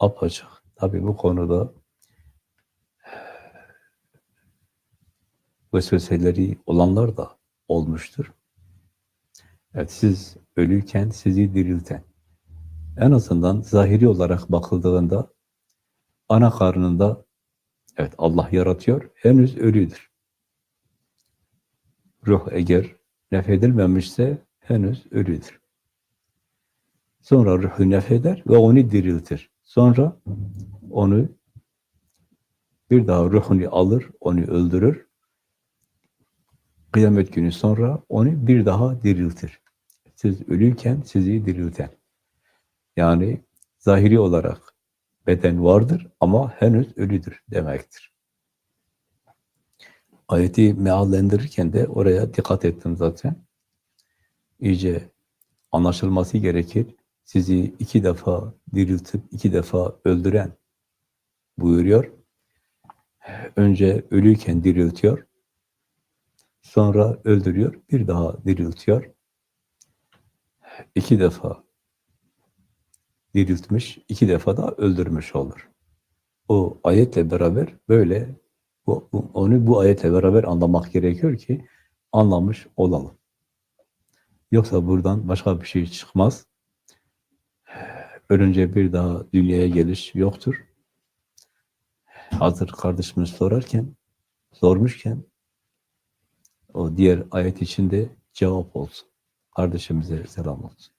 apaçık. Tabi bu konuda vesveseleri olanlar da olmuştur. Evet, siz ölüyken sizi dirilten, en azından zahiri olarak bakıldığında ana karnında evet Allah yaratıyor, henüz ölüdür. Ruh eğer nefedilmemişse henüz ölüdür. Sonra ruhu nefeder ve onu diriltir. Sonra onu bir daha ruhunu alır, onu öldürür. Kıyamet günü sonra onu bir daha diriltir. Siz ölüyken sizi dirilten. Yani zahiri olarak beden vardır ama henüz ölüdür demektir. Ayeti meallendirirken de oraya dikkat ettim zaten. İyice anlaşılması gerekir. Sizi iki defa diriltip iki defa öldüren buyuruyor. Önce ölüyken diriltiyor. Sonra öldürüyor. Bir daha diriltiyor. İki defa diriltmiş, iki defa da öldürmüş olur. O ayetle beraber böyle onu bu ayetle beraber anlamak gerekiyor ki anlamış olalım. Yoksa buradan başka bir şey çıkmaz. Ölünce bir daha dünyaya geliş yoktur. Hazır kardeşimiz sorarken, sormuşken o diğer ayet içinde cevap olsun. Kardeşimize selam olsun.